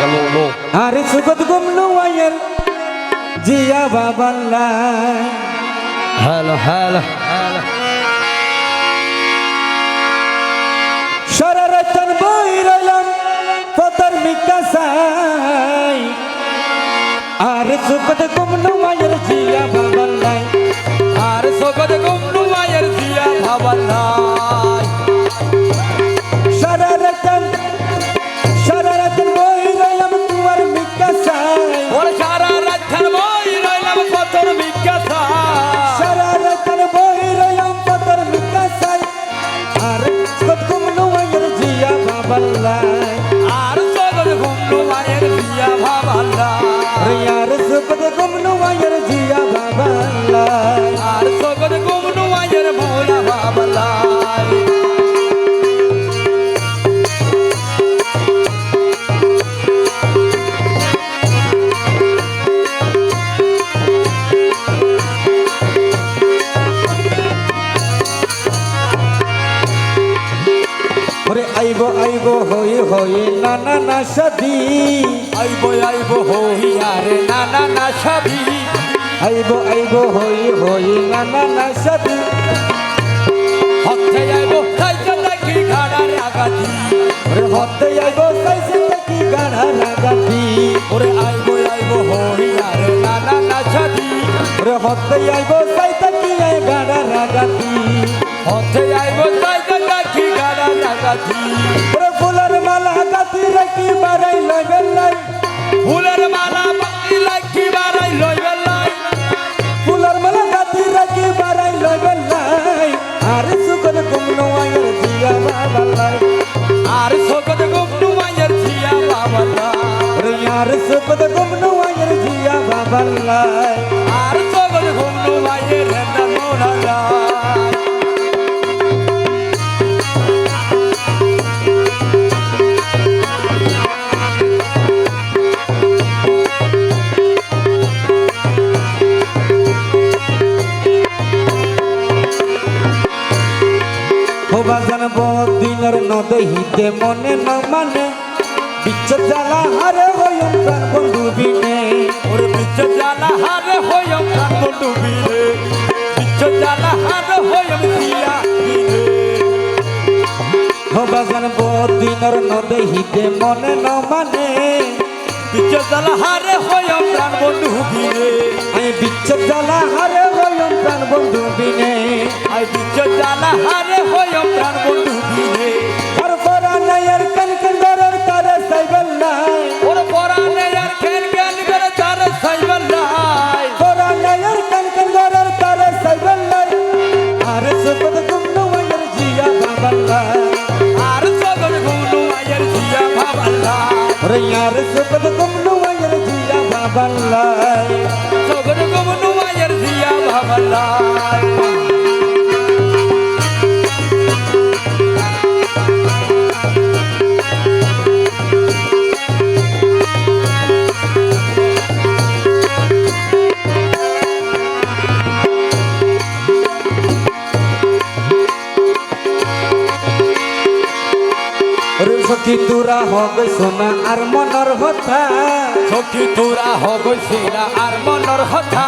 গেলো লো আরে সুগত গুমনু আয়ের জিয়া বাবাল্লাই হ্যালো হ্যালো সরারতন বই রইলাম পতর মিকাসাই। আরে সুগত গুমনু আয়ের জিয়া বাবাল্লাই আর সগদ গুমনু মায়ের জিয়া ভাবাল্লাই আইব হই হই নানা না সাদি আইব আইব হই আরে নানা না সাদি আইব আইব হই হই নানা না সাদি হতে আইব জানা কি ঘাড়া রাগাতি ওরে হতে আইব জানা কি ঘাড়া রাগাতি ওরে আইব আইব হই আরে নানা না সাদি ওরে হতে আইব সাইজে দেখি ঘাড়া রাগাতি হতে আইব জানা কি ঘাড়া রাগাতি নাম বদিনর নদহিতে মনে না মানে। বিচ্ছ জ্বালা হারে হইম প্রাণ বন্ধু বিনে। ওর বিচ্ছ জ্বালা হারে হইম প্রাণ বন্ধু বিনে। বিচ্ছ জ্বালা হারে হইম দিয়া হবাজান বদিনর নদহিতে মনে না মানে। বিচ্ছ জ্বালা হারে হইম প্রাণ বন্ধু বিনে। আমি বিচ্ছ জ্বালা হারে হয়ম প্রাণ বন্ধু বিনে। আই বিচ্চ জানা হারে হয়ম প্রাণ বন্ধু বিনে। ওর পরা নায়ার কান কান দরর তারে সাইবেল নাই। ওর পরা নায়ার কান কান দরর তারে সাইবেল নাই। পরা নায়ার কান কান দরর তারে সাইবেল নাই। আরে সুপদ গুন্নু আয়ার জিয়া বাবাল্লা আরে সখী তুরা হগৈ সোনা আর মনৰ হতা সখী তুরা হগৈ সোনা আর মনৰ হতা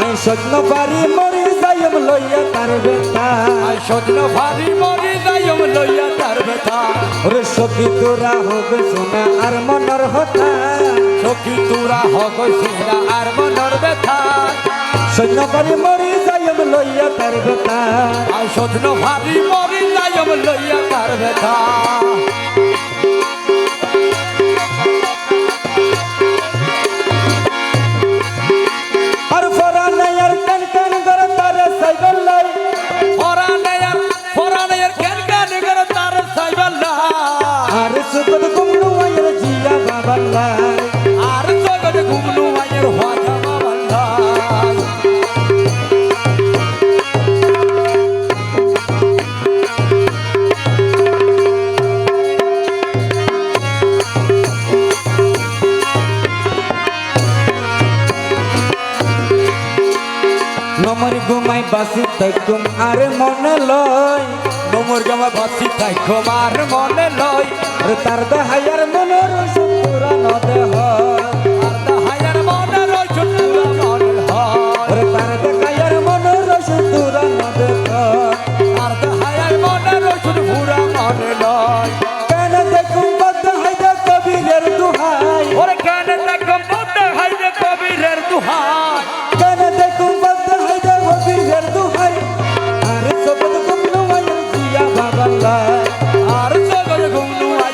আই সজ্ঞ পারি মরি যাইম লইয়া তার বেতা আই সজ্ঞ পারি মরি যাইম লইয়া তার বেতা ওরে সখী তুরা হগৈ সোনা আর মনৰ হতা সখী তুরা হগৈ সোনা আর মনৰ বেতা সজ্ঞ পারি মরি যাইম লইয়া তার বেতা আই সজ্ঞ পারি মরি যাইম লইয়া তার বেতা নমর ঘুমাই বাসি তৈকুম আর মনে লয়। উমর গামা বাসি তাই তোমার মনে লয়। তার দেহাইয়ার মনের সুন্দর নদে হয়